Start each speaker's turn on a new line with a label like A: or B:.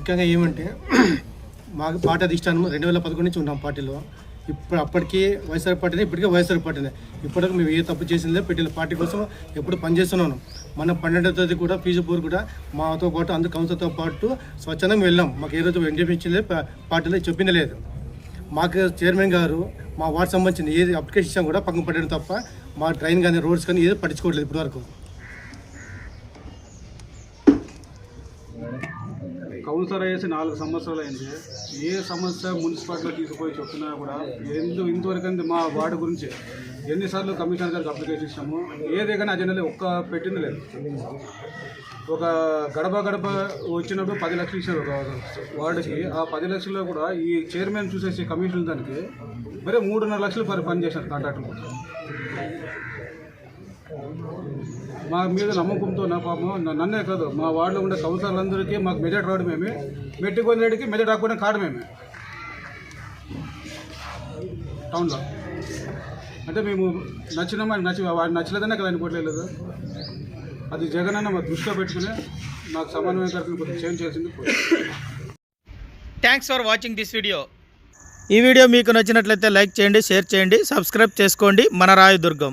A: ముఖ్యంగా ఏమంటే మాకు పార్టీ అధిష్టానం రెండు వేల పదకొండు నుంచి ఉన్నాం పార్టీలో. ఇప్పుడు అప్పటికి వైఎస్ఆర్ పార్టీనే ఇప్పటికే వైఎస్ఆర్ పార్టీనే. ఇప్పటికి మేము ఏ తప్పు చేసిందే పెట్టిన పార్టీ కోసం ఎప్పుడు పనిచేస్తున్నాను మన పన్నెండవ తేదీ కూడా ఫీజు పూర్ కూడా మాతో పాటు అందరు కౌన్సిల్తో పాటు స్వచ్ఛందంగా వెళ్ళాం. మాకు ఏ రోజు ఎంజాయ్ పార్టీలో చెప్పింది లేదు. మాకు చైర్మన్ గారు మా వార్డు సంబంధించిన ఏది అప్లికేషన్ కూడా పక్కన పడడం తప్ప మా ట్రైన్ కానీ రోడ్స్ కానీ ఏది పట్టించుకోవట్లేదు ఇప్పటివరకు.
B: కౌన్సిలర్ అయ్యేసి నాలుగు సంవత్సరాలు అయింది. ఏ సమస్య మున్సిపాలిటీలో తీసుకుపోయి చెప్తున్నా కూడా ఎందు ఇంతవరకు మా వార్డు గురించి ఎన్నిసార్లు కమిషనర్ గారికి అప్లికేషన్ ఇచ్చాము. ఏదే కానీ అజెండాలో ఒక్క పెట్టింది లేదు. ఒక గడప గడప వచ్చినప్పుడు పది లక్షలు ఇచ్చారు ఒక వార్డుకి. ఆ పది లక్షల్లో కూడా ఈ చైర్మన్ చూసేసి కమిషన్ దానికి మరే మూడున్నర లక్షలు పని పని చేశారు కాంట్రాక్టర్. మా మీద నమ్మకంతో నా పాపం నన్నే కాదు మా వార్డులో ఉండే కౌన్సిలర్లందరికీ మాకు మెజార్టీ రావడం మేమే. మెట్టి కొందరికి మెజార్టీ రాకుండా కారణం మేమే. టౌన్లో. అంటే మేము నచ్చిన నచ్చి వాడు నచ్చలేదనే కదా అనుకోవట్లేదు అది జగన్ అన్న మా దృష్టిలో పెట్టుకుని నాకు సమన్వయకర్తలు కొంచెం చేంజ్ చేసింది
C: thanks for watching this video ఈ వీడియో మీకు నచ్చినట్లయితే లైక్ చేయండి షేర్ చేయండి సబ్స్క్రైబ్ చేసుకోండి. మన రాయదుర్గం.